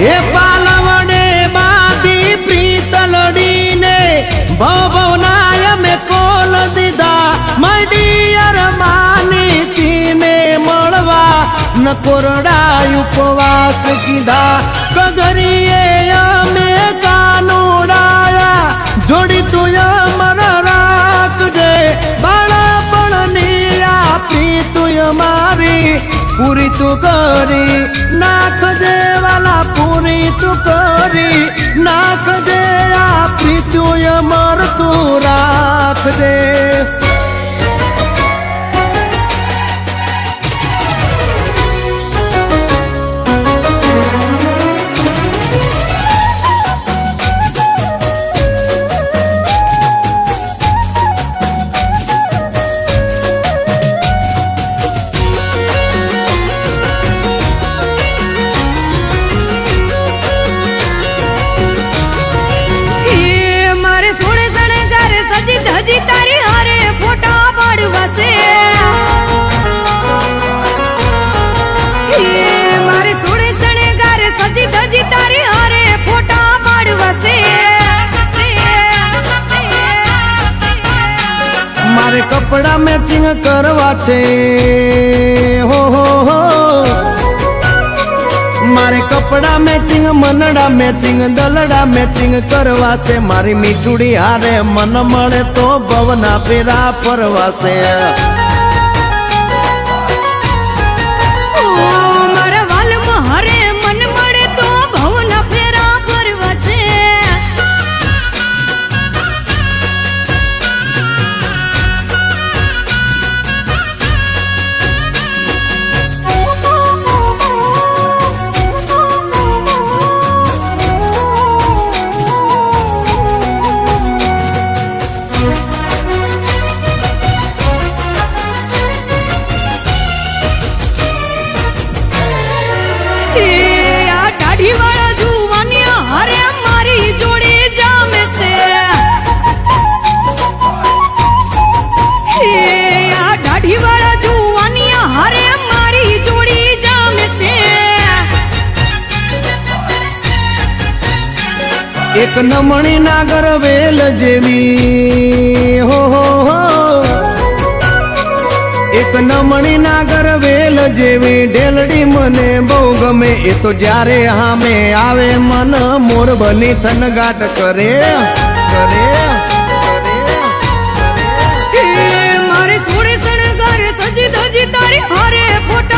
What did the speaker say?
એ પાલવડે બાદી પ્રીતલડીને ભવનાય મે call દીધા મડિયર માની તીને મળવા ન કોરડા ઉપવાસ કીધા. કગરીએ અમે કાનુડાયા જોડી તું અમર રાખજે બાળપણની આપી તું મારી, પૂરી તું કરી નાખજે. વાલા પૂરી તું કરી નાખજે આપી તું અમર તું રાખજે. હે સજી તારી હારે ફોટા પાડવાશે. મારે સોળે ગારે સજી ધજી તારી હારે ફોટા પાડવાશે. મારે કપડા મેચિંગ કરવા છે. હો હો હો. મારે કપડા મેચિંગ મનડા મેચિંગ દલડા મેચિંગ કરવા છે મારી મીઠુડી હારે મન મળે તો ભવના પેરા પરવાશે હરે મારી જોડે જામે આ દાઢી જુવાની હરે મારી જોડી જામે એક નમણી નાગર વેલ જેવી, હો હો હો. એક નમણી ના ગરવેલ જેવી ઢેલડી મને બહુ ગમે. એ તો જ્યારે હામે આવે મન, મોર બની થનગાટ કરે કરે મારી સોળે શણગાર, સજી ધજી તારી હારે ફોટા